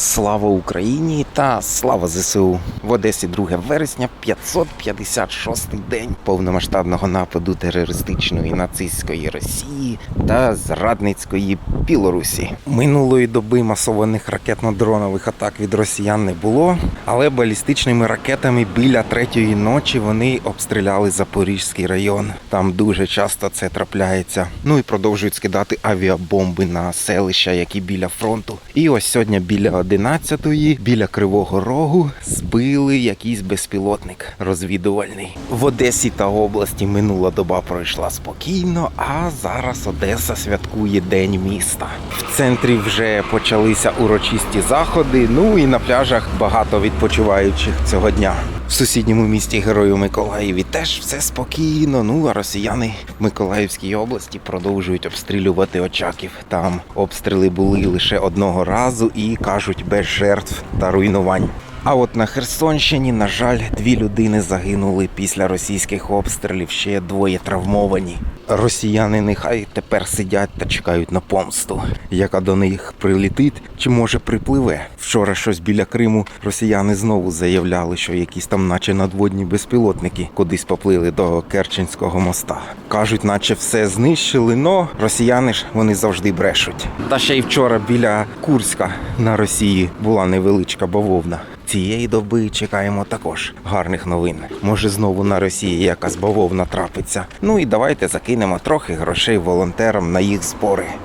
Слава Україні та слава ЗСУ! В Одесі 2 вересня, 556-й день повномасштабного нападу терористичної нацистської Росії та зрадницької Білорусі. Минулої доби масованих ракетно-дронових атак від росіян не було, але балістичними ракетами біля третьої ночі вони обстріляли Запорізький район. Там дуже часто це трапляється. Ну і продовжують скидати авіабомби на селища, які біля фронту. І ось сьогодні біля 11-ї, біля Кривого Рогу, збили якийсь безпілотник розвідувальний. В Одесі та області минула доба пройшла спокійно, а зараз Одеса святкує День міста. В центрі вже почалися урочисті заходи. Ну і на пляжах багато відпочиваючих цього дня. В сусідньому місті Герою Миколаєві теж все спокійно. Ну а росіяни в Миколаївській області продовжують обстрілювати очаків. Там обстріли були лише одного разу і кажуть без жертв та руйнувань. А от на Херсонщині, на жаль, дві людини загинули після російських обстрілів, ще двоє травмовані. Росіяни нехай тепер сидять та чекають на помсту, яка до них прилетить чи може припливе. Вчора щось біля Криму росіяни знову заявляли, що якісь там, наче надводні безпілотники, кудись поплили до Керченського моста. Кажуть, наче все знищили, но росіяни ж вони завжди брешуть. Та ще й вчора біля Курська на Росії була невеличка бавовна. Цієї доби чекаємо також гарних новин. Може знову на Росії якась бавовна трапиться. Ну і давайте закинемо трохи грошей волонтерам на їх збори.